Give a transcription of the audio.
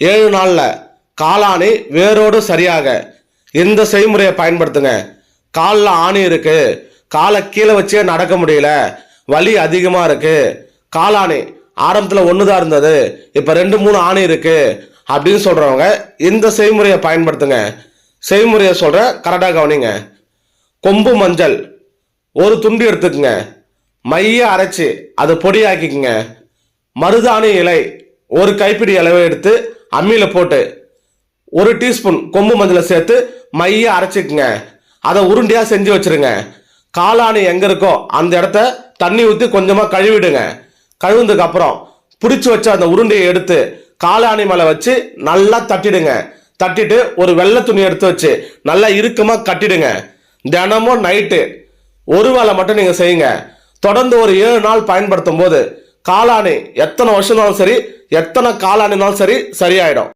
ஏழு நாளில் காலாணி வேரோடு சரியாக. இந்த செய்முறையை பயன்படுத்துங்க. காலில் ஆணி இருக்குது காலை கீழே வச்சே நடக்க முடியல. வலி அதிகமாக இருக்குது காலாணி ஆரம்பத்தில் ஒன்று தான் இருந்தது. இப்போ ரெண்டு மூணு ஆணி இருக்குது அப்படின்னு சொல்கிறவங்க இந்த செய்முறையை பயன்படுத்துங்க. செய்முறையை சொல்கிற கரெக்டாக கவனிங்க. கொம்பு மஞ்சள் ஒரு துண்டு எடுத்துக்கங்க. மைய அரைச்சி அதை பொடியாக்கிக்கங்க. மருதாணி இலை ஒரு கைப்பிடி அளவை எடுத்து அம்மியில் போட்டு ஒரு டீஸ்பூன் கொம்பு மஞ்சளை சேர்த்து மைய அரைச்சிக்கங்க. அதை உருண்டையாக செஞ்சு வச்சிருங்க. காளானு எங்கே இருக்கோ அந்த இடத்த தண்ணி ஊற்றி கொஞ்சமாக கழுவிடுங்க. கழுவுனதுக்கப்புறம் பிடிச்சி வச்ச அந்த உருண்டையை எடுத்து காளானி மேலே வச்சு நல்லா தட்டிடுங்க. தட்டிட்டு ஒரு வெள்ளை துணி எடுத்து வச்சு நல்லா இறுக்கமாக கட்டிடுங்க. தினமும் நைட்டு ஒரு வேளை மட்டும் நீங்கள் செய்யுங்க. தொடர்ந்து ஒரு ஏழு நாள் பயன்படுத்தும் போது காளானி எத்தனை வருஷம்னாலும் சரி எத்தனை காளானினாலும் சரி சரியாயிடும்